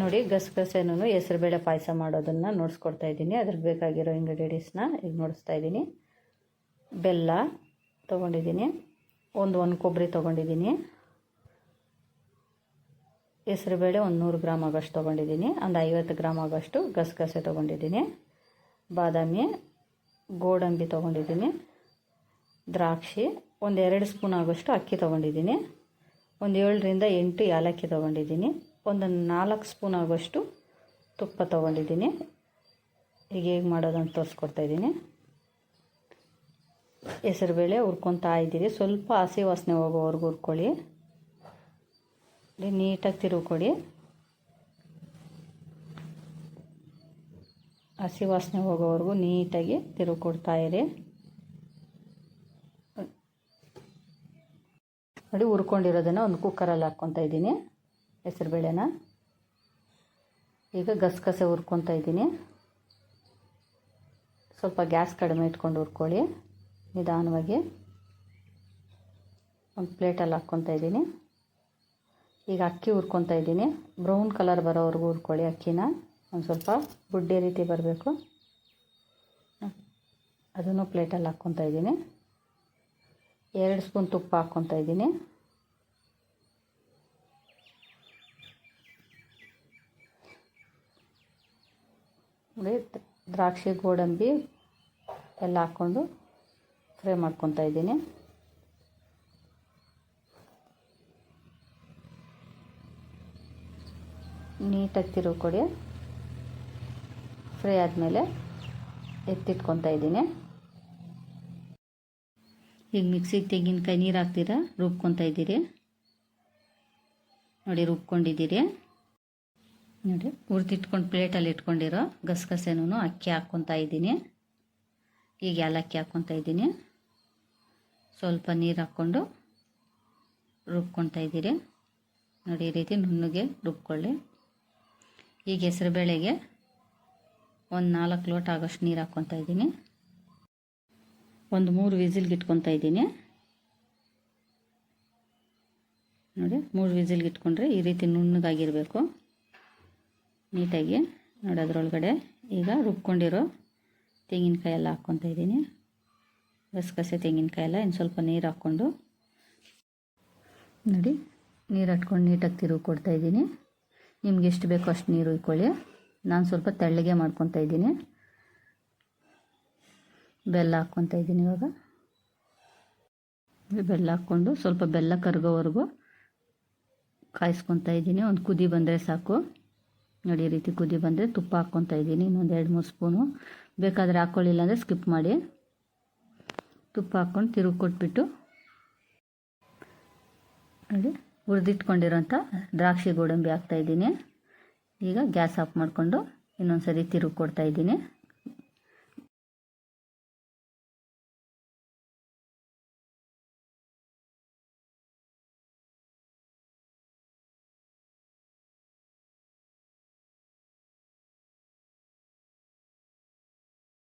ನೋಡಿ ಗಸಗಸೆನೂ ಹೆಸರುಬೇಳೆ ಪಾಯಸ ಮಾಡೋದನ್ನು ನೋಡಿಸ್ಕೊಡ್ತಾ ಇದ್ದೀನಿ. ಅದ್ರಿಗೆ ಬೇಕಾಗಿರೋ ಇಂಗ್ರೀಡಿಯೆಂಟ್ಸ್ನ ಈಗ ನೋಡಿಸ್ತಾ ಇದ್ದೀನಿ. ಬೆಲ್ಲ ತೊಗೊಂಡಿದ್ದೀನಿ. ಒಂದು ಒಂದು ಕೊಬ್ಬರಿ ತೊಗೊಂಡಿದ್ದೀನಿ. ಹೆಸರುಬೇಳೆ ಒಂದು ನೂರು ಗ್ರಾಮ್ ಆಗೋಷ್ಟು ತೊಗೊಂಡಿದ್ದೀನಿ. ಒಂದು ಐವತ್ತು ಗ್ರಾಮ್ ಆಗೋಷ್ಟು ಗಸಗಸೆ ತೊಗೊಂಡಿದ್ದೀನಿ. ಬಾದಾಮಿ, ಗೋಡಂಬಿ ತೊಗೊಂಡಿದ್ದೀನಿ. ದ್ರಾಕ್ಷಿ, ಒಂದು ಎರಡು ಸ್ಪೂನ್ ಆಗೋಷ್ಟು ಅಕ್ಕಿ ತೊಗೊಂಡಿದ್ದೀನಿ. ಒಂದು ಏಳರಿಂದ ಎಂಟು ಏಲಕ್ಕಿ ತೊಗೊಂಡಿದ್ದೀನಿ. ಒಂದು ನಾಲ್ಕು ಸ್ಪೂನ್ ಆಗೋಷ್ಟು ತುಪ್ಪ ತೊಗೊಂಡಿದ್ದೀನಿ. ಈಗ ಹೇಗೆ ಮಾಡೋದಂತ ತೋರಿಸ್ಕೊಡ್ತಾಯಿದ್ದೀನಿ ಹೆಸರುಬೇಳೆ ಹುರ್ಕೊತಾ ಇದ್ದೀರಿ. ಸ್ವಲ್ಪ ಹಸಿ ವಾಸನೆ ಹೋಗೋವರೆಗೂ ಹುರ್ಕೊಳ್ಳಿ. ನೀಟಾಗಿ ತಿರುಗ್ಕೊಡಿ ಹಸಿ ವಾಸನೆ ಹೋಗೋವರೆಗೂ ನೀಟಾಗಿ ತಿರುಗಿ ಕೊಡ್ತಾ ಇರಿ. ನೋಡಿ ಹುರ್ಕೊಂಡಿರೋದನ್ನು ಒಂದು ಕುಕ್ಕರಲ್ಲಿ ಹಾಕ್ಕೊತಾ ಇದ್ದೀನಿ. ಹೆಸರುಬೇಳೆನ ಈಗ ಗಸಗಸೆ ಹುರ್ಕೊತಾ ಇದ್ದೀನಿ. ಸ್ವಲ್ಪ ಗ್ಯಾಸ್ ಕಡಿಮೆ ಇಟ್ಕೊಂಡು ಹುರ್ಕೊಳ್ಳಿ. ನಿಧಾನವಾಗಿ. ಒಂದು ಪ್ಲೇಟಲ್ಲಿ ಹಾಕ್ಕೊತಾ ಇದ್ದೀನಿ. ಈಗ ಅಕ್ಕಿ ಹುರ್ಕೊತಾ ಇದ್ದೀನಿ. ಬ್ರೌನ್ ಕಲರ್ ಬರೋವರೆಗೂ ಹುರ್ಕೊಳ್ಳಿ ಅಕ್ಕಿನ. ಒಂದು ಸ್ವಲ್ಪ ಬುಡ್ಡೆ ರೀತಿ ಬರಬೇಕು. ಅದನ್ನು ಪ್ಲೇಟಲ್ಲಿ ಹಾಕ್ಕೊತಾ ಇದ್ದೀನಿ. ಎರಡು ಸ್ಪೂನ್ ತುಪ್ಪ ಹಾಕ್ಕೊತಾ ಇದ್ದೀನಿ. ನೋಡಿ ದ್ರಾಕ್ಷಿ, ಗೋಡಂಬಿ ಎಲ್ಲ ಹಾಕ್ಕೊಂಡು ಫ್ರೈ ಮಾಡ್ಕೊತಾ ಇದ್ದೀನಿ. ನೀಟಾಗಿ ತಿರುವು ಕೊಡಿ. ಫ್ರೈ ಆದಮೇಲೆ ಎತ್ತಿಟ್ಕೊತಾ ಇದ್ದೀನಿ. ಈಗ ಮಿಕ್ಸಿಗೆ ತೆಂಗಿನಕಾಯಿ ನೀರು ಹಾಕ್ತೀರಾ? ರುಬ್ಕೊತಾ ಇದ್ದೀರಿ. ನೋಡಿ, ರುಬ್ಕೊಂಡಿದ್ದೀರಿ. ನೋಡಿ, ಹುರಿದಿಟ್ಕೊಂಡು ಪ್ಲೇಟಲ್ಲಿ ಇಟ್ಕೊಂಡಿರೋ ಗಸಗಸೆನೂ ಅಕ್ಕಿ ಹಾಕ್ಕೊತಾ ಇದ್ದೀನಿ. ಈಗ ಏಲಕ್ಕಿ ಹಾಕ್ಕೊತಾ ಇದ್ದೀನಿ. ಸ್ವಲ್ಪ ನೀರು ಹಾಕ್ಕೊಂಡು ರುಬ್ಕೊತಾ ಇದ್ದೀರಿ. ನೋಡಿ, ಈ ರೀತಿ ನುಣ್ಣಗೆ ರುಬ್ಕೊಳ್ಳಿ. ಈಗ ಹೆಸರುಬೇಳೆಗೆ ಒಂದು ನಾಲ್ಕು ಲೋಟ ಆಗೋಷ್ಟು ನೀರು ಹಾಕ್ಕೊತಾ ಇದ್ದೀನಿ. ಒಂದು ಮೂರು ವಿಸಿಲ್ಗೆ ಇಟ್ಕೊತಾ ಇದ್ದೀನಿ. ನೋಡಿ, ಮೂರು ವಿಸಿಲ್ಗೆ ಇಟ್ಕೊಂಡ್ರೆ ಈ ರೀತಿ ನುಣ್ಣಗಾಗಿರಬೇಕು. ನೀಟಾಗಿ ನೋಡಿ ಅದರೊಳಗಡೆ ಈಗ ರುಬ್ಕೊಂಡಿರೋ ತೆಂಗಿನಕಾಯಿ ಎಲ್ಲ ಹಾಕ್ಕೊತಾ ಇದ್ದೀನಿ. ಗಸಗಸೆ ತೆಂಗಿನಕಾಯಿ ಎಲ್ಲ ಇನ್ನು ಸ್ವಲ್ಪ ನೀರು ಹಾಕ್ಕೊಂಡು ನೋಡಿ, ನೀರು ಹಟ್ಕೊಂಡು ನೀಟಾಗಿ ತಿರುವು ಕೊಡ್ತಾ ಇದ್ದೀನಿ. ನಿಮ್ಗೆ ಎಷ್ಟು ಬೇಕೋ ಅಷ್ಟು ನೀರು ಉಯ್ಕೊಳ್ಳಿ. ನಾನು ಸ್ವಲ್ಪ ತೆಳ್ಳಗೆ ಮಾಡ್ಕೊತಾ ಇದ್ದೀನಿ. ಬೆಲ್ಲ ಹಾಕ್ಕೊತಾ ಇದ್ದೀನಿ ಇವಾಗ. ಬೆಲ್ಲ ಹಾಕ್ಕೊಂಡು ಸ್ವಲ್ಪ ಬೆಲ್ಲ ಕರಗೋವರೆಗೂ ಕಾಯಿಸ್ಕೊತಾ ಇದ್ದೀನಿ. ಒಂದು ಕುದಿ ಬಂದರೆ ಸಾಕು. ನೋಡಿ, ಈ ರೀತಿ ಕುದಿ ಬಂದರೆ ತುಪ್ಪ ಹಾಕ್ಕೊತಾ ಇದ್ದೀನಿ. ಇನ್ನೊಂದು ಎರಡು, ಮೂರು ಸ್ಪೂನು. ಬೇಕಾದರೆ ಹಾಕ್ಕೊಳ್ಳಿಲ್ಲ ಅಂದರೆ ಸ್ಕಿಪ್ ಮಾಡಿ. ತುಪ್ಪ ಹಾಕ್ಕೊಂಡು ತಿರುಗಿ ಕೊಟ್ಬಿಟ್ಟು ನೋಡಿ, ಹುರಿದಿಟ್ಕೊಂಡಿರೋಂಥ ದ್ರಾಕ್ಷಿ ಗೋಡಂಬಿ ಹಾಕ್ತಾಯಿದ್ದೀನಿ ಈಗ ಗ್ಯಾಸ್ ಆಫ್ ಮಾಡಿಕೊಂಡು ಇನ್ನೊಂದು ಸರಿ ತಿರುಗಿ ಕೊಡ್ತಾಯಿದ್ದೀನಿ